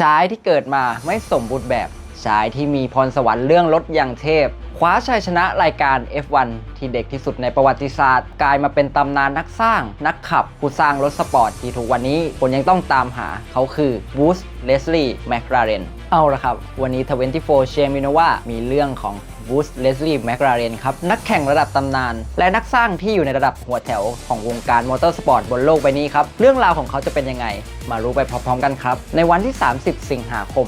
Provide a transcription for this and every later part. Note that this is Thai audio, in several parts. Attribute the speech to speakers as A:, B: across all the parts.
A: ชายที่เกิดมาไม่สมบูรณ์แบบ ชายที่มีพรสวรรค์เรื่องรถอย่างเทพ คว้าชัยชนะรายการ F1 ที่เด็กที่สุดในประวัติศาสตร์ กลายมาเป็นตำนานนักสร้าง นักขับ ผู้สร้างรถสปอร์ตที่ทุกวันนี้คนยังต้องตามหาเขาคือบูสเลสลีย์แมคลาเรนเอาละครับ วันนี้ 24 เชมิโนว่ามีเรื่องของ บูสเลสลีย์แมคลาเรนครับ นักแข่งระดับตำนาน และนักสร้างที่อยู่ในระดับหัวแถวของวงการมอเตอร์สปอร์ตบนโลกใบนี้ครับ เรื่องราวของเขาจะเป็นยังไง มารู้ไปพร้อมๆกันครับ ในวันที่ 30 สิงหาคม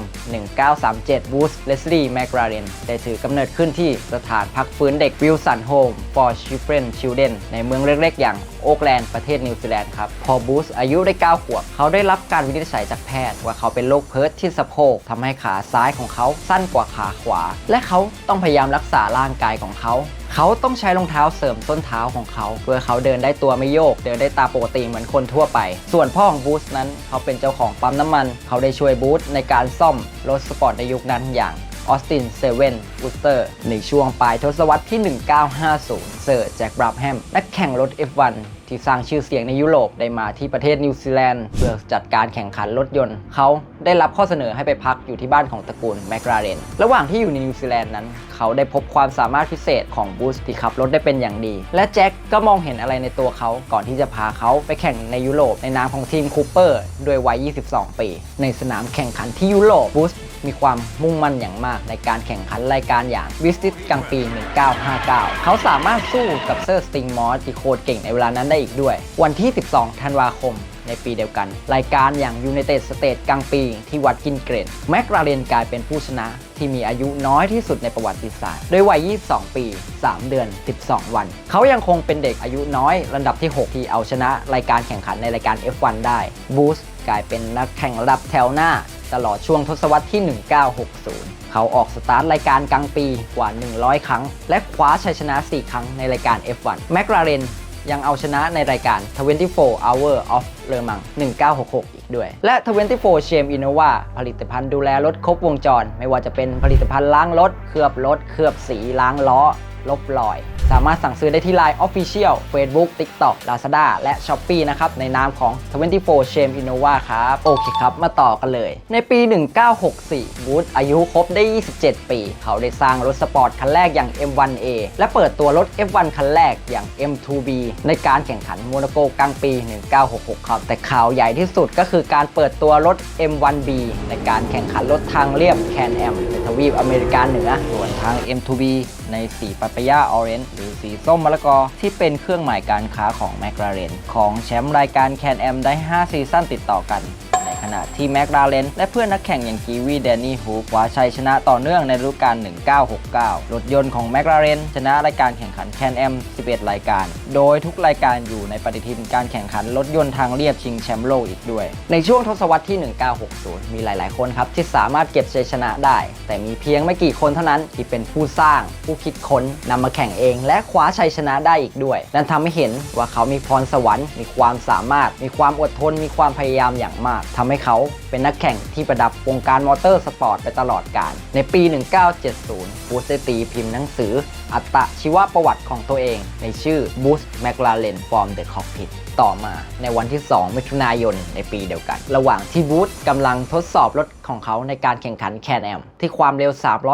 A: 1937บูสเลสลีย์แมคลาเรนได้ถือกำเนิดขึ้นที่สถานพักฟื้นเด็กวิลสันโฮม for Children Children ในเมืองเล็กๆ อย่างโอ๊กแลนด์ประเทศนิวซีแลนด์ครับพอบูสอายุได้ 9 ขวบ เขาได้รับการวินิจฉัยจากแพทย์ ว่าเขาเป็นโรคเพิร์ทที่สะโพกทำให้ขาซ้ายของเขาสั้นกว่าขาขวา และเขาต้องพยายามรักษาร่างกายของเขา เขาต้องใช้รองเท้าเสริมส้นเท้าของเขา เพื่อเขาเดินได้ตัวไม่โยก เดินได้ตาปกติเหมือนคนทั่วไป ส่วนพ่อของบูสนั้น เขาเป็นเจ้าของปั๊มน้ำมัน เขาได้ช่วยบูสในการซ่อมรถสปอร์ตในยุคนั้นอย่าง ออสตินเซเว่นบูสเตอร์ ในช่วงปลายทศวรรษที่ 1950 เซอร์แจ็คบราบแฮมนักแข่งรถ F1 ที่สร้างชื่อเสียงในยุโรปได้มาที่ประเทศนิวซีแลนด์เพื่อจัดการแข่งขันรถยนต์ เขาได้รับข้อเสนอให้ไปพักอยู่ที่บ้านของตระกูลแมคลาเรนระหว่างที่อยู่ในนิวซีแลนด์นั้น เขาได้พบความสามารถพิเศษของบูสที่ขับรถได้เป็นอย่างดี และแจ็คก็มองเห็นอะไรในตัวเขาก่อนที่จะพาเขาไปแข่งในยุโรปในนามของทีมคูเปอร์ด้วยวัย 22 ปี ในสนามแข่งขันที่ยุโรปบูส มีความมุ่งมั่นอย่างมากในการแข่งขันรายการอย่างวิสติสกลางปี 1959 เขาสามารถสู้กับเซอร์สติงมอสที่โคตรเก่งในเวลานั้นได้อีกด้วย วันที่ 12 ธันวาคมในปีเดียวกัน รายการอย่าง United States กลางปีที่วัดกินเกรนแมคลาเรนกลายเป็นผู้ชนะที่มีอายุน้อยที่สุดในประวัติศาสตร์ด้วยวัย 22 ปี 3 เดือน 12 วัน เขายังคงเป็นเด็กอายุน้อยระดับที่ 6 ที่เอาชนะรายการแข่งขันในรายการ F1 ได้บูสกลายเป็นนักแข่งระดับแถวหน้า ตลอดช่วงทศวรรษที่ 1960 เขาออกสตาร์ทรายการกลางปีกว่า 100 ครั้ง และคว้าชัยชนะ 4 ครั้งในรายการ F1 แมคลาเรนยังเอาชนะในรายการ 24 Hour of Le Mans 1966 อีกด้วย และ 24 Shame Innova ผลิตภัณฑ์ดูแลรถครบวงจร ไม่ว่าจะเป็นผลิตภัณฑ์ล้างรถ เคลือบรถ เคลือบสี ล้างล้อ ลบรอย สามารถสั่งซื้อได้ที่ Line Official Facebook TikTok Lazada และ Shopee นะครับ ในนามของ 24 Shame Innova ครับ โอเคครับ มาต่อกันเลย ในปี 1964 บูธอายุครบได้ 27 ปี เขาได้สร้างรถสปอร์ตคันแรกอย่าง M1A และเปิดตัวรถ F1 คันแรกอย่าง M2B ในการแข่งขันโมนาโกกลางปี 1966 ครับ แต่ข่าวใหญ่ที่สุดก็คือการเปิดตัวรถ M1B ในการแข่งขันรถทางเรียบ Can-Am ในทวีปอเมริกาเหนือส่วนทาง M2B ในสีปาปายาออเรนจ์หรือสีส้มมะละกอ ที่เป็นเครื่องหมายการค้าของแมคลาเรนของแชมป์รายการแคนแอมได้ 5 ซีซั่นติดต่อกัน ณะที่แมคลาเรนและเพื่อนนักแข่งอย่างกีวีแดนนี่ฮูคว้าชัยชนะต่อเนื่องในฤดูกาล 1969 รถยนต์ของแมคลาเรนชนะรายการแข่งขัน Can-Am 11 รายการ โดยทุกรายการอยู่ในปฏิทินการแข่งขันรถยนต์ทางเรียบชิงแชมป์โลกอีกด้วย ในช่วงทศวรรษที่ 1960 มีหลาย ๆ คนครับที่สามารถเก็บชัยชนะได้ แต่มีเพียงไม่กี่คนเท่านั้นที่เป็นผู้สร้าง ผู้คิดค้นนำมาแข่งเอง และคว้าชัยชนะได้อีกด้วย นั่นทำให้เห็นว่าเขามีพรสวรรค์ มีความสามารถ มีความอดทน มีความพยายามอย่างมากทำให้เขาเป็นนักแข่งที่ประดับวงการมอเตอร์สปอร์ตไปตลอดกาล ในปี 1970 บูสตีพิมพ์หนังสือ อัตชีวประวัติของตัวเอง ในชื่อ Boost McLaren from the Cockpit ต่อมาในวันที่ 2 มิถุนายนในปีเดียวกัน ระหว่างที่บูธกำลังทดสอบรถของเขาในการแข่งขันแคนแอมที่ความเร็ว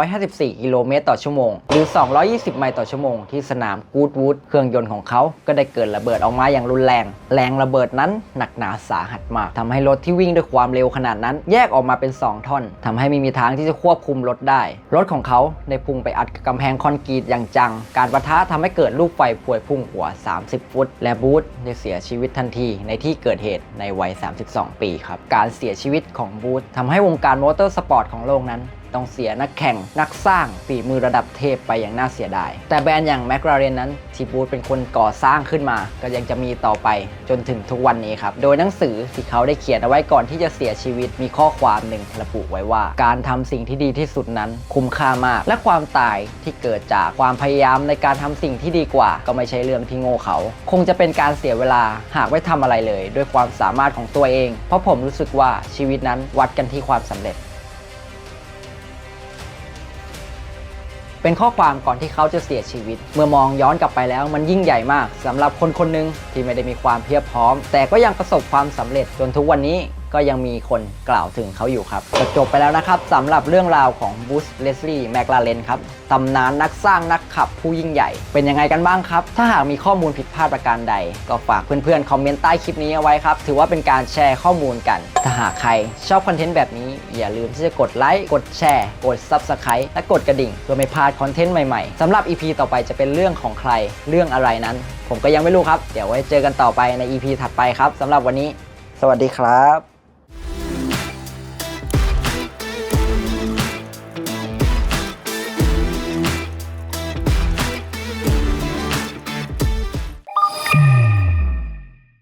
A: 354 กิโลเมตรต่อชั่วโมง หรือ 220 ไมล์ต่อชั่วโมงที่สนามกูดวูดเครื่องยนต์ของเขาก็ได้เกิดระเบิดออกมาอย่างรุนแรง แรงระเบิดนั้นหนักหนาสาหัสมากทำให้รถที่วิ่งด้วยความเร็วขนาดนั้น แยกออกมาเป็น 2 ท่อนทำให้ไม่มีทางที่จะควบคุมรถได้ รถของเขาได้พุ่งไปอัดกับกำแพงคอนกรีตอย่างจัง การประทะทำให้เกิดลูกไฟพวยพุ่งหัว 30 ฟุต และบูธได้เสียชีวิตีวิตทันทีในที่เกิดเหตุในวัย 32 ปีครับ การเสียชีวิตของบูธทำให้วงการมอเตอร์สปอร์ตของโลกนั้น ต้องเสียนักแข่ง นักสร้างฝีมือระดับเทพไปอย่างน่าเสียดาย แต่แบรนด์อย่างแมคลาเรนนั้นที่บูธเป็นคนก่อสร้างขึ้นมา ก็ยังจะมีต่อไปจนถึงทุกวันนี้ครับ โดยหนังสือที่เขาได้เขียนเอาไว้ก่อนที่จะเสียชีวิตมีข้อความหนึ่งระบุไว้ว่า การทำสิ่งที่ดีที่สุดนั้น คุ้มค่ามาก และความตายที่เกิดจากความพยายามในการทำสิ่งที่ดีกว่า ก็ไม่ใช่เรื่องที่โง่เขา คงจะเป็นการเสียเวลาหากไม่ทำอะไรเลย ด้วยความสามารถของตัวเอง เพราะผมรู้สึกว่าชีวิตนั้นวัดกันที่ความสำเร็จ เป็นข้อความก่อนที่เขาจะเสียชีวิต เมื่อมองย้อนกลับไปแล้วมันยิ่งใหญ่มากสำหรับคนคนหนึ่งที่ไม่ได้มีความเพียบพร้อม แต่ก็ยังประสบความสำเร็จจนทุกวันนี้ ก็ยังมีคนกล่าวถึงเขาอยู่ครับก็จบไปแล้วนะครับสำหรับเรื่องราวของบูสเลสลี่แมคลาเรนครับตำนานนักสร้างนักขับผู้ยิ่งใหญ่ เป็นยังไงกันบ้างครับ ถ้าหากมีข้อมูลผิดพลาดประการใด ก็ฝากเพื่อนๆ คอมเมนต์ใต้คลิปนี้เอาไว้ครับ ถือว่าเป็นการแชร์ข้อมูลกัน ถ้าหากใครชอบคอนเทนต์แบบนี้ อย่าลืมที่จะกดไลค์ กดแชร์ กด Subscribe และกดกระดิ่ง เพื่อไม่พลาดคอนเทนต์ใหม่ๆสำหรับ EP ต่อไปจะเป็นเรื่องของใคร เรื่องอะไรนั้น ผมก็ยังไม่รู้ครับ เดี๋ยวไว้เจอกันต่อไปใน EP ถัดไปครับสำหรับวันนี้ สวัสดีครับ